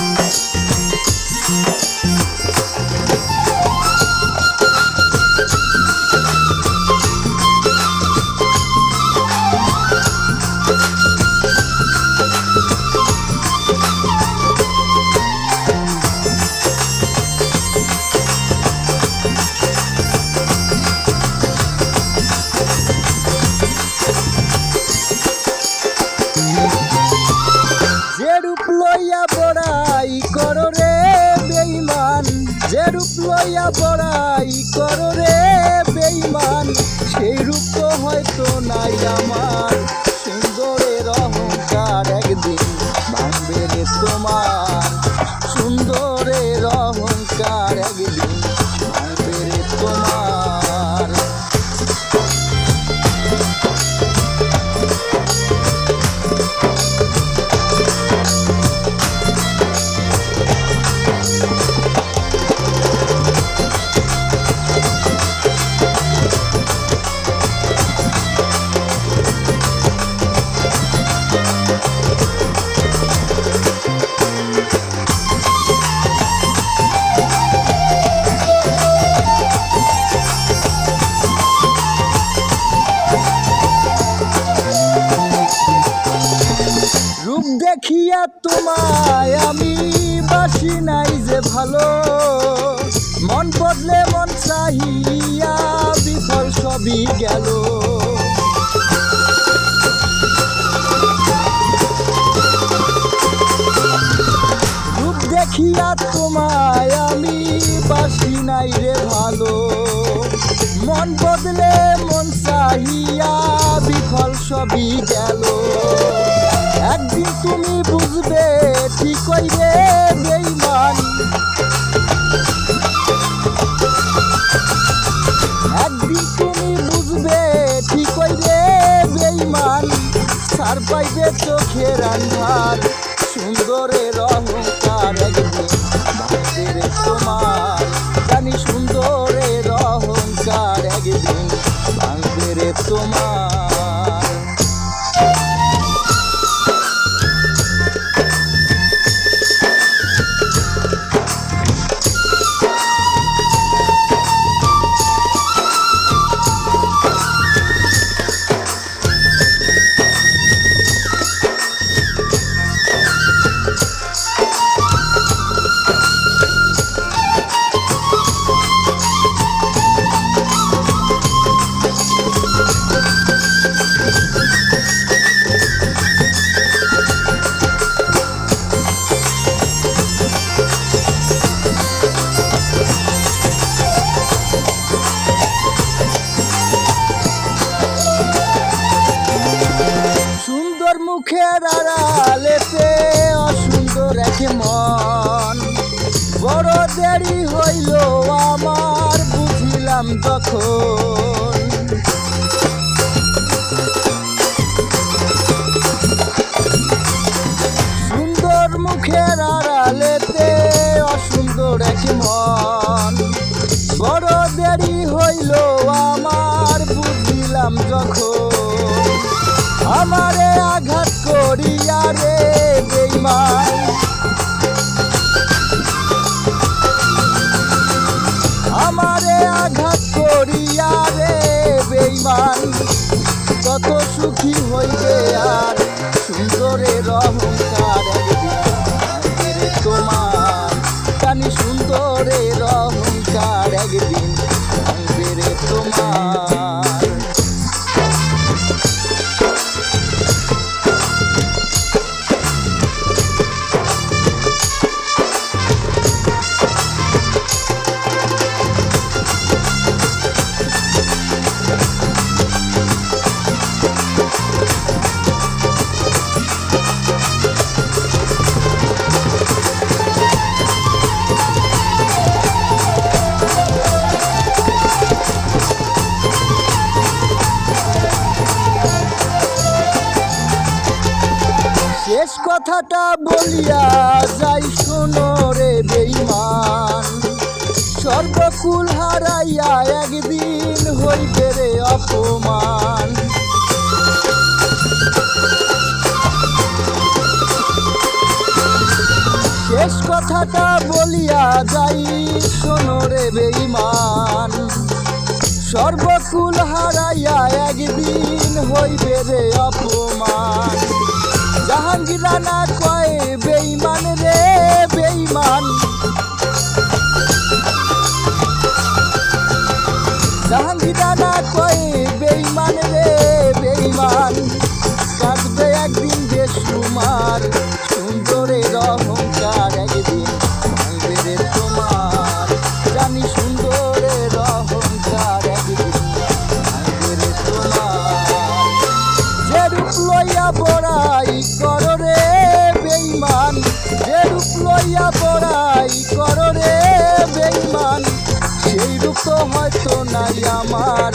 যে লইয়া করে বেইমান সেই রূপ তো হয়তো নাই আমার। তোমায় আমি বাসি নাই যে ভালো। মন বদলে মন চাহিয়া বিফল সবই গেল। রূপ দেখিয়া তোমায় আমি বাসি নাই রে ভালো। মন বদলে মন চাহিয়া বিফল সবই গেল। একদিন তুমি বুঝবে ঠিক হইবে বেইমান। একদিন তুমি বুঝবে ঠিক হইবে বেইমান। সার পাইবে চোখের আন্ধার সুন্দরের অহংকার একদিন ভাববে রে তোমার। জানি সুন্দরের অহংকার একদিন ভাঙবে রে তোমার। দেরি হইল আমার, বুঝিলাম তখন সুন্দর মুখের আড়ালেতে অসুন্দর এক মন। বড় দেরি হইল আমার, বুঝিলাম যখন। আমারে আঘাত করিয়া রে বেইমান সুখী হইবে আর সুন্দরের অহংকার একদিন তোমার। জানি সুন্দরের অহংকার একদিন তোমার। শেষ কথাটা বলিয়া যাই, শোনো রে বেইমান সর্বকুল হারাইয়া একদিন হইবে রে অপমান। শেষ কথাটা বলিয়া যাই, শোনো রে বেইমান সর্বকুল হারাইয়া একদিন হইবে রে অপমান। Angilana. আমার